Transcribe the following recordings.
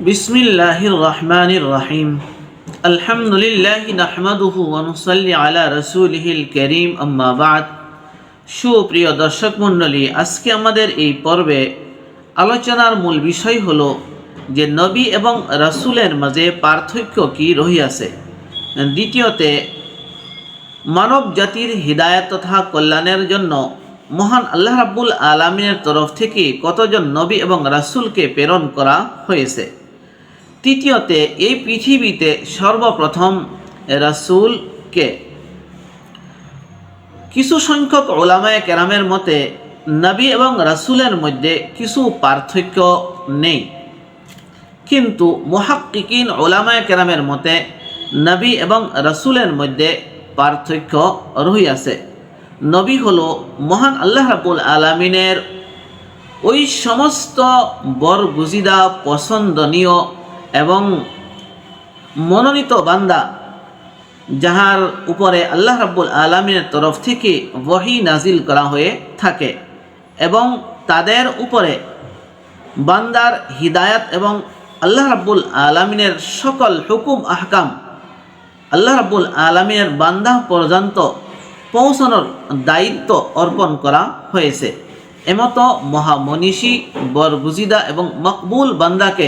بسم الله الرحمن الرحيم الحمد لله نحمده ونصلي على رسوله الكريم أما بعد সুপ্রিয় দর্শক মণ্ডলী আজকে আমাদের এই পর্বে আলোচনার মূল বিষয় হলো যে নবী এবং রাসূলের মাঝে পার্থক্য কি রহিয়াছে দ্বিতীয়তে মানব জাতির হৃদায়ত তথা কল্যাণের জন্য মহান আল্লাহ রাব্বুল আলমিনের তরফ থেকে কতজন নবী এবং রাসূলকে প্রেরণ করা হয়েছে তৃতীয়তে, এই পৃথিবীতে সর্বপ্রথম রাসূলকে কিছু সংখ্যক ওলামায় কেরামের মতে, নবী এবং রাসূলের মধ্যে কিছু পার্থক্য নেই। কিন্তু মুহাক্কিকিন ওলামায় কেরামের মতে, নবী এবং রাসূলের মধ্যে পার্থক্য রহিয়াছে। নবী হল মহান আল্লাহ রাবুল আলমিনের ওই সমস্ত বরগুজিদা পছন্দনীয় এবং মনোনীত বান্দা, যাহার উপরে আল্লাহ রাব্বুল আলমিনের তরফ থেকে ওয়াহি নাজিল করা হয়ে থাকে এবং তাদের উপরে বান্দার হিদায়াত এবং আল্লাহ রাব্বুল আলমিনের সকল হুকুম, আহকাম আল্লাহ রাব্বুল আলমিনের বান্দা পর্যন্ত পৌঁছানোর দায়িত্ব অর্পণ করা হয়েছে। এমতো মহামনীষী, বরগুজিদা এবং মকবুল বান্দাকে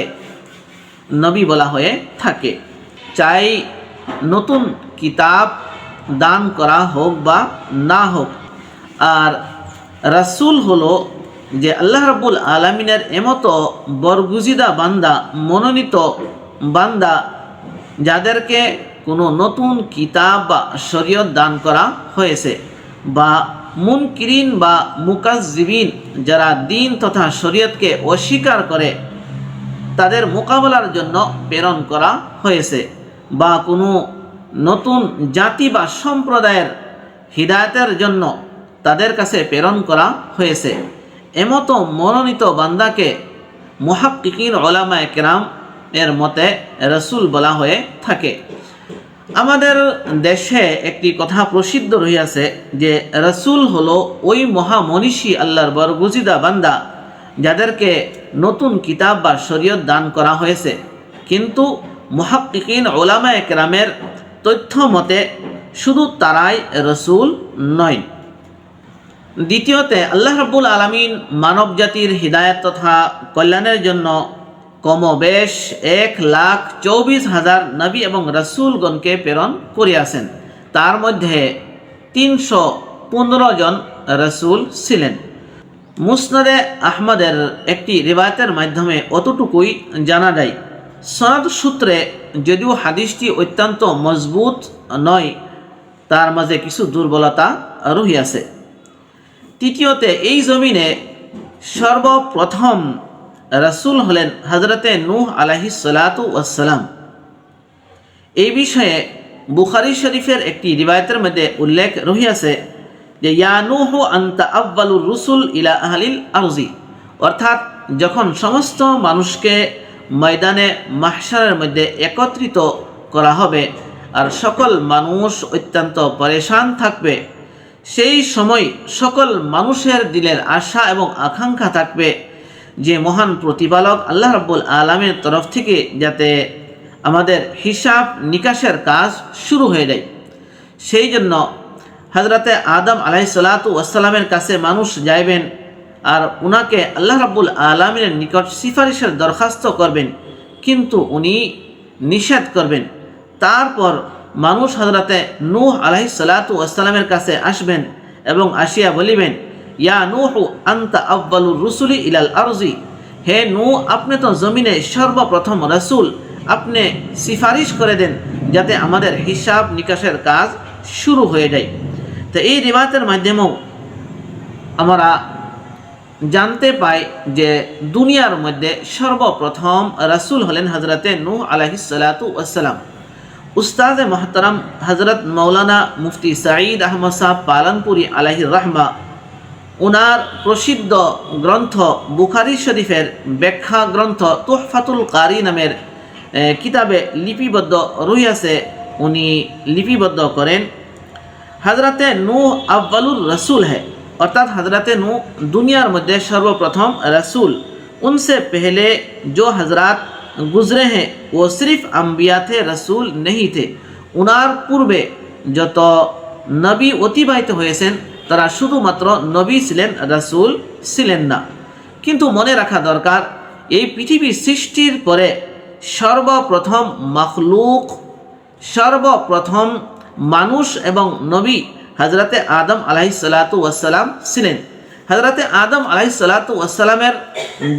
নবী বলা হয়ে থাকে। চাই নতুন কিতাব দান করা হোক বা না হোক। আর রাসূল হলো যে আল্লাহ রাব্বুল আলমিনের এমতো বরগুজিদা বান্দা, মনোনীত বান্দা, যাদেরকে কোনো নতুন কিতাব বা শরীয়ত দান করা হয়েছে বা মুনকিরিন বা মুকাজিবিন যারা দিন তথা শরীয়তকে অস্বীকার করে তাদের মোকাবেলার জন্য প্রেরণ করা হয়েছে বা কোনো নতুন জাতি বা সম্প্রদায়ের হৃদায়তের জন্য তাদের কাছে প্রেরণ করা হয়েছে। এমতো মনোনীত বান্দাকে মুহাক্কিকিন ওলামায় কেরাম এর মতে রসুল বলা হয়ে থাকে। আমাদের দেশে একটি কথা প্রসিদ্ধ রহিয়াছে যে রসুল হলো ওই মহামনীষী আল্লাহর বরগুজিদা বান্দা যাদেরকে নতুন কিতাব বা শরীয়ত দান করা হয়েছে। কিন্তু মুহাক্কিকিন ওলামা একরামের তথ্য মতে শুধু তারাই রসুল নয়। দ্বিতীয়তে, আল্লাহ রাব্বুল আলমিন মানব জাতির হৃদায়ত তথা কল্যাণের জন্য কমবেশ এক লাখ চৌবিশ হাজার নবী এবং রসুলগণকে প্রেরণ করিয়াছেন। তার মধ্যে তিনশো পনেরো জন রসুল ছিলেন। মুসনাদে আহমদের একটি রিবায়তের মাধ্যমে অতটুকুই জানা যায়। সনদ সূত্রে যদিও হাদিসটি অত্যন্ত মজবুত নয়, তার মাঝে কিছু দুর্বলতা রহিয়াছে তৃতীয়তে, এই জমিনে সর্বপ্রথম রাসূল হলেন হজরতে নূহ আলাহি সালাতু ওয়াসালাম এই বিষয়ে বুখারি শরীফের একটি রিবায়তের মধ্যে উল্লেখ রহিয়াছে যে ইয়ানুহু আন্তা আব্বালুর রুসুল ইলা আহলিল আরজি। অর্থাৎ, যখন সমস্ত মানুষকে ময়দানে মাহসারের মধ্যে একত্রিত করা হবে আর সকল মানুষ অত্যন্ত পরেশান থাকবে, সেই সময় সকল মানুষের দিলের আশা এবং আকাঙ্ক্ষা থাকবে যে, মহান প্রতিপালক আল্লাহ রাব্বুল আলমের তরফ থেকে যাতে আমাদের হিসাব নিকাশের কাজ শুরু হয়ে যায়। সেই জন্য হজরতে আদম আলাহি সালাতু ওয়াসালামের কাছে মানুষ যাইবেন আর উনাকে আল্লাহ রাব্বুল আলমিনের নিকট সিফারিশের দরখাস্ত করবেন। কিন্তু উনি নিষেধ করবেন। তারপর মানুষ হজরতে নূহ আলাহি সালাতু ওয়াসালামের কাছে আসবেন এবং আসিয়া বলিবেন, ইয়া নূহু, আন্তা আব্বালুর রুসুলি ইলাল আরজি। হে নু আপনি তো জমিনে সর্বপ্রথম রসুল। আপনি সিফারিশ করে দেন যাতে আমাদের হিসাব নিকাশের কাজ শুরু হয়ে যায়। তো এই রিবাতের মাধ্যমেও আমরা জানতে পাই যে দুনিয়ার মধ্যে সর্বপ্রথম রাসুল হলেন হজরতে নূহ আলাহিসাল্লাতু আসসালাম উস্তাদ মহতরম হজরত মৌলানা মুফতি সাঈদ আহমদ সাহ পালনপুরি আলাহি রহমা ওনার প্রসিদ্ধ গ্রন্থ বুখারি শরীফের ব্যাখ্যা গ্রন্থ তোহফাতুল কারি নামের কিতাবে লিপিবদ্ধ রহিয়াছে, উনি লিপিবদ্ধ করেন। হজরতে নূ আব্বালুর রসুল है अर्थात हजरत नू दुनिया मध्य सर्वप्रथम रसूल उनसे पहले जो हजरात गुजरे हैं वो सिर्फ अम्बिया थे रसूल नहीं थे উনার পূর্বে যত নবী অতিবাহিত হয়েছেন তারা শুধুমাত্র নবী ছিলেন রাসূল ছিলেন না কিন্তু মনে রাখা দরকার এই পৃথিবীর সৃষ্টির পরে সর্বপ্রথম মখলুক সর্বপ্রথম মানুষ এবং নবী হজরতে আদম আলাইসালাতু ওয়াসালাম ছিলেন। হজরতে আদম আলাইসালাতু ওয়াসালামের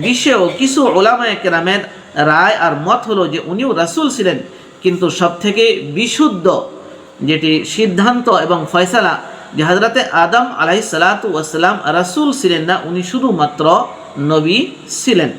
বিষয়েও কিছু ওলামায় কেরামের রায় আর মত হলো যে উনিও রাসূল ছিলেন, কিন্তু সবথেকে বিশুদ্ধ যেটি সিদ্ধান্ত এবং ফয়সালা যে হজরতে আদম আলাইসালাতু ওয়াসালাম রাসূল ছিলেন না, উনি শুধুমাত্র নবী ছিলেন।